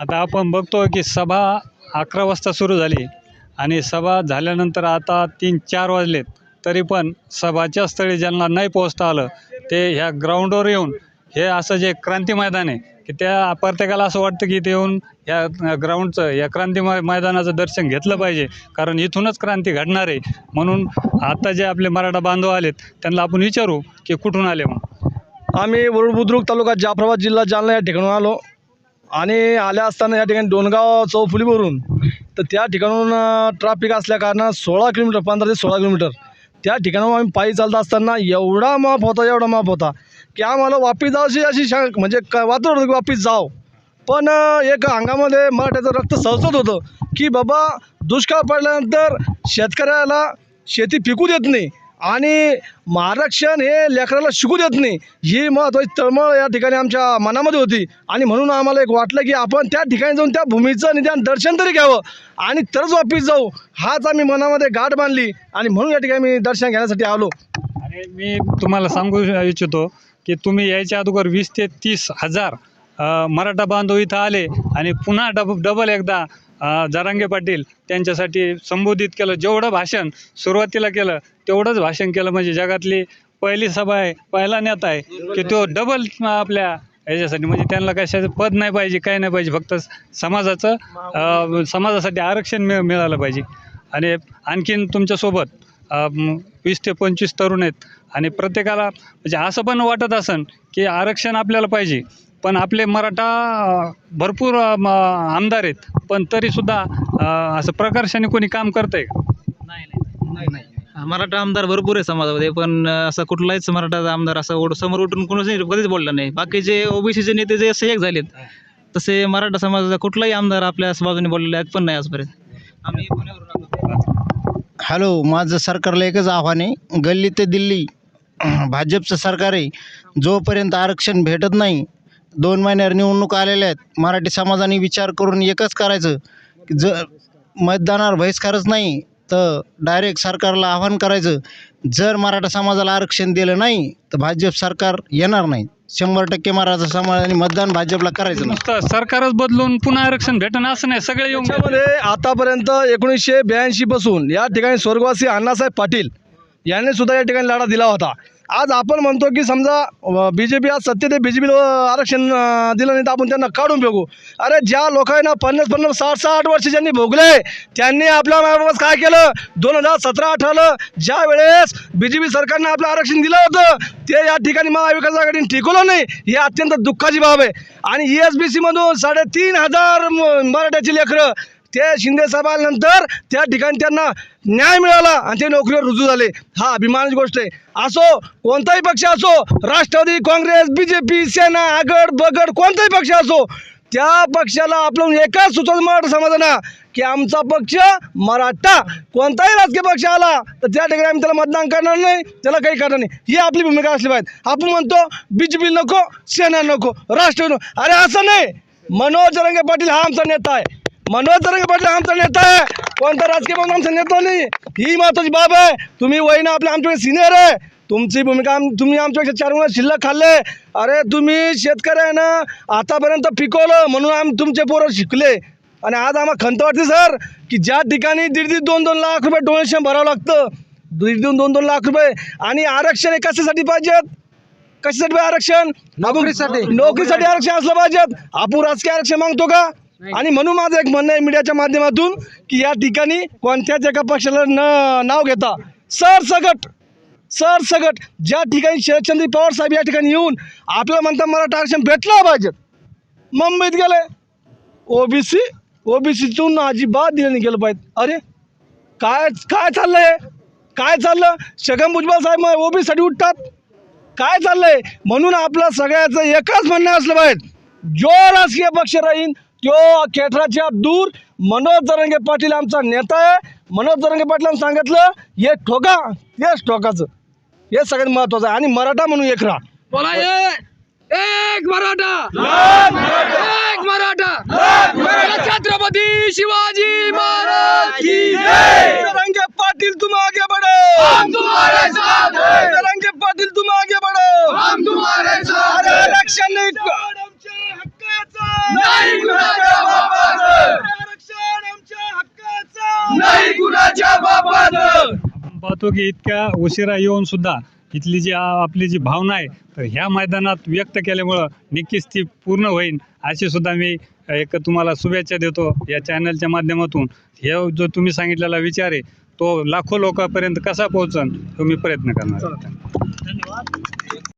आता आपण बघतो की सभा अकरा वाजता सुरू झाली आणि सभा झाल्यानंतर आता तीन चार वाजलेत. तरी पण सभाच्या स्थळी ज्यांना नाही पोहोचता आलं ते ह्या ग्राउंडवर येऊन हे असं जे क्रांती मैदान आहे की त्या प्रत्येकाला असं वाटतं की इथे येऊन या ग्राउंडचं या क्रांती मै मैदानाचं दर्शन घेतलं पाहिजे. कारण इथूनच क्रांती घडणार आहे. म्हणून आता जे आपले मराठा बांधव आलेत त्यांना आपण विचारू की कुठून आले म्हणून. आम्ही वरुड बुद्रुक तालुका जाफराबाद जिल्हा जालना या ठिकाणून आलो. आणि आल्या असताना या ठिकाणी डोनगाव चौफुलीवरून तर त्या ठिकाणून ट्रॅफिक असल्या कारणानं सोळा किलोमीटर पंधरा ते सोळा किलोमीटर त्या ठिकाणाहून आम्ही पायी चालत असताना एवढा माप होता एवढा माप होता. की आम्हाला वापिस जावशी अशी शा म्हणजे क वाटत होतं की वापिस जाव. पण एक अंगामध्ये मराठ्याचं रक्त सळसत होतं की बाबा दुष्काळ पडल्यानंतर शेतकऱ्याला शेती पिकू देत नाही आणि महारक्षण हे लेकराला शिकू देत नाही. ही महत्त्वाची तळमळ या ठिकाणी आमच्या मनामध्ये होती आणि म्हणून आम्हाला एक वाटलं की आपण त्या ठिकाणी जाऊन त्या भूमीचं निदान दर्शन तरी घ्यावं आणि तरच वापिस जाऊ हाच आम्ही मनामध्ये गाठ बांधली आणि म्हणून या ठिकाणी मी दर्शन घेण्यासाठी आलो. आणि मी तुम्हाला सांगू इच्छितो की तुम्ही यायच्या अगोदर वीस ते तीस हजार मराठा बांधव इथं आले आणि पुन्हा डब डबल एकदा अ, जरांगे पाटील त्यांच्यासाठी संबोधित केलं. जेवढं भाषण सुरुवातीला केलं तेवढंच भाषण केलं. म्हणजे जगातली पहिली सभा आहे पहिला नेता आहे की तो डबल आपल्या याच्यासाठी. म्हणजे त्यांना कशाचं पद नाही पाहिजे काय नाही पाहिजे. फक्त समाजाचं समाजासाठी आरक्षण मिळ मिळालं पाहिजे. आणि आणखीन तुमच्यासोबत वीस ते पंचवीस तरुण आहेत. आणि प्रत्येकाला म्हणजे असं पण वाटत असन की आरक्षण आपल्याला पाहिजे. पण आपले मराठा भरपूर म, आमदार आहेत. पण तरीसुद्धा असं प्रकर्षाने कोणी काम करत आहे का मराठा आमदार भरपूर आहे समाजामध्ये. पण असं कुठलाच मराठा आमदार असं ओढ समोर उठून कोणीच नाही कधीच बोलला नाही. बाकीचे ओबीसीचे नेते जे असे एक झालेत तसे मराठा समाजाचा कुठलाही आमदार आपल्या बाजूने बोललेले आहेत पण नाही आजपर्यंत. आम्ही पुण्यावरून हॅलो माझं सरकारला एकच आव्हान आहे. गल्ली ते दिल्ली भाजपचं सरकार आहे. जोपर्यंत आरक्षण भेटत नाही दोन महिन्यावर निवडणूक आलेल्या आहेत. मराठी समाजाने विचार करून एकच करायचं की ज मतदानावर बहिष्कारच नाही तर डायरेक्ट सरकारला आव्हान करायचं. जर मराठा समाजाला आरक्षण दिलं नाही तर भाजप सरकार येणार नाही. शंभर टक्के मराठा समाजाने मतदान भाजपला करायचं नाही. नुसतं सरकारच बदलून पुन्हा आरक्षण भेटणं असं नाही. सगळे येऊन त्याच्यामध्ये आतापर्यंत एकोणीसशे ब्याऐंशी पासून या ठिकाणी स्वर्गवासी अण्णासाहेब पाटील यांनी सुद्धा या ठिकाणी लढा दिला होता. आज आपण म्हणतो की समजा बी जे पी आज सत्तेत बी जे पी आरक्षण दिलं नाही तर आपण त्यांना काढून फेकू. अरे ज्या लोकांना पन्नास पन्नास साठ साठ वर्ष ज्यांनी भोगले त्यांनी आपल्या मायबापास काय केलं? दोन हजार सतरा अठराला ज्या वेळेस बी जे पी सरकारनं आपलं आरक्षण दिलं होतं ते या ठिकाणी महाविकास आघाडीने टिकवलं नाही ही अत्यंत दुःखाची बाब आहे. आणि ई एस बी सीमधून साडेतीन हजार म- मराठ्याची लेकरं ते शिंदे साहेब त्या ठिकाणी त्यांना न्याय मिळाला आणि ते नोकरीवर रुजू झाले. हा अभिमानाची गोष्ट आहे. असो कोणताही पक्ष असो Rashtrawadi Congress B J P सेना आगड बगड कोणताही पक्ष असो त्या पक्षाला आपलं एकाच सुचवलं मराठा समाजाना की आमचा पक्ष मराठा. कोणताही राजकीय पक्ष आला तर त्या ठिकाणी आम्ही त्याला मतदान करणार नाही त्याला काही करणार नाही. ही आपली भूमिका असली पाहिजे. आपण म्हणतो बी जे पी नको सेना नको राष्ट्रवादी नको. अरे असं नाही. मनोज रंगे पाटील हा आमचा नेता आहे. मनोज जरंगे पाटील आमचा नेता आहे. कोणता राजकीय पक्ष आमचा नेता नाही. ही महत्वाची बाब आहे. तुम्ही वहिनं आपल्या आमच्याकडे सिनियर आहे. तुमची भूमिका आम तुम्ही आमच्यापेक्षा चार गुणा शिल्लक खाल्ले. अरे तुम्ही शेतकरी आहे ना आतापर्यंत पिकवलं म्हणून आम्ही तुमचे पोरं शिकले. आणि आज आम्हाला खंत वाटते सर की ज्या ठिकाणी दीड दीड दोन दोन लाख रुपये डोनेशन भरावं लागतं दीड दोन दोन दोन लाख रुपये. आणि आरक्षण हे कशासाठी पाहिजेत? कशासाठी आरक्षण? नोकरीसाठी. नोकरीसाठी आरक्षण असलं पाहिजेत. आपण राजकीय आरक्षण मागतो का? आणि म्हणून माझं एक म्हणणं आहे मीडियाच्या माध्यमातून की या ठिकाणी कोणत्याच एका पक्षाला न नाव घेता सरसगट सरसगट ज्या ठिकाणी शरदचंद्र पवार साहेब या ठिकाणी येऊन आपल्याला म्हणता मराठा आरक्षण भेटलं पाहिजेत मुंबईत गेले. ओबीसी ओबीसीतून अजिबात दिलं नाही गेलं पाहिजे. अरे काय काय चाललंय? काय चाललं? छगन भुजबळ साहेब मग ओबीसीसाठी उठतात. काय चाललंय? म्हणून आपलं सगळ्याचं एकच म्हणणं असलं पाहिजे. जो राजकीय पक्ष राहीन तो खेटराच्या दूर मनोज जरंगे पाटील आमचा नेता आहे. मनोज जरंगे पाटलांनी सांगितलं हे ठोका हेच ठोकाचं. हे सगळ्यात महत्वाचं आहे. आणि मराठा म्हणून एक राहा. बोला एक एक मराठा. एक मराठा. छत्रपती शिवाजी महाराज की जरंगे पाटील तुम आगे बढ़ो। जरंगे पाटील तुम पाहतो की इतक्या उशिरा येऊन सुद्धा इथली जी आपली जी भावना आहे तर ह्या मैदानात व्यक्त केल्यामुळं नक्कीच ती पूर्ण होईल अशी सुद्धा मी एक तुम्हाला शुभेच्छा देतो या चॅनलच्या माध्यमातून. हे जो तुम्ही सांगितलेला विचार आहे तो लाखो लोकांपर्यंत कसा पोहोचन तो मी प्रयत्न करणार आहे.